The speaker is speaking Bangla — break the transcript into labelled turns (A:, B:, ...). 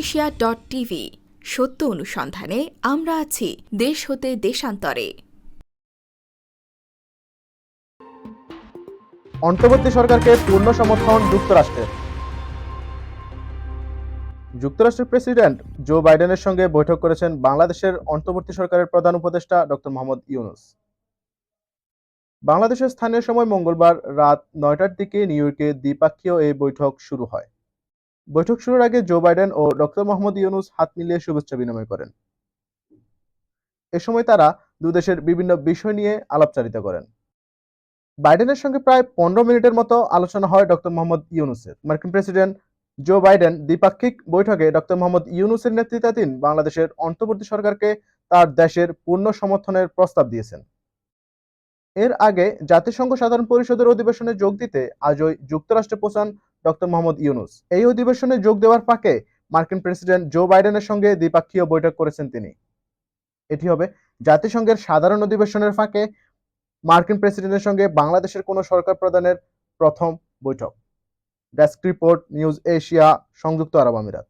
A: এশিয়া ডট টিভি সত্য অনুসন্ধানে আমরা আছি দেশ হতে দেশান্তরে।
B: অন্তর্বর্তী সরকারকে পূর্ণ সমর্থন যুক্তরাষ্ট্রের যুক্তরাষ্ট্রের প্রেসিডেন্ট জো বাইডেনের সঙ্গে বৈঠক করেছেন বাংলাদেশের অন্তর্বর্তী সরকারের প্রধান উপদেষ্টা ডক্টর মোহাম্মদ ইউনুস। বাংলাদেশের স্থানীয় সময় মঙ্গলবার রাত নয়টার দিকে নিউ ইয়র্কে দ্বিপাক্ষীয় এই বৈঠক শুরু হয়। বৈঠক শুরুর আগে জো বাইডেন ও ডক্টর মোহাম্মদ ইউনুস হাত মিলিয়ে শুভেচ্ছা বিনিময় করেন। এ সময় তারা দুদেশের বিভিন্ন বিষয় নিয়ে আলাপচারিতা করেন। বাইডেনের সঙ্গে প্রায় পনেরো মিনিটের মতো আলোচনা হয় ডক্টর মোহাম্মদ ইউনুসের। মার্কিন প্রেসিডেন্ট জো বাইডেন দ্বিপাক্ষিক বৈঠকে ডক্টর মোহাম্মদ ইউনুসের নেতৃত্বাধীন বাংলাদেশের অন্তর্বর্তী সরকারকে তার দেশের পূর্ণ সমর্থনের প্রস্তাব দিয়েছেন। এর আগে জাতিসংঘ সাধারণ পরিষদের অধিবেশনে যোগ দিতে আজই যুক্তরাষ্ট্রে পৌঁছান ডক্টর মোহাম্মদ ইউনুস। এই অধিবেশনে যোগ দেওয়ার ফাঁকে মার্কিন প্রেসিডেন্ট জো বাইডেনের সঙ্গে দ্বিপাক্ষীয় বৈঠক করেছেন তিনি। এটি হবে জাতিসংঘের সাধারণ অধিবেশনের ফাঁকে মার্কিন প্রেসিডেন্টের সঙ্গে বাংলাদেশের কোনো সরকার প্রধানের প্রথম বৈঠক। ডেস্ক রিপোর্ট, নিউজ এশিয়া, সংযুক্ত আরব আমিরাত।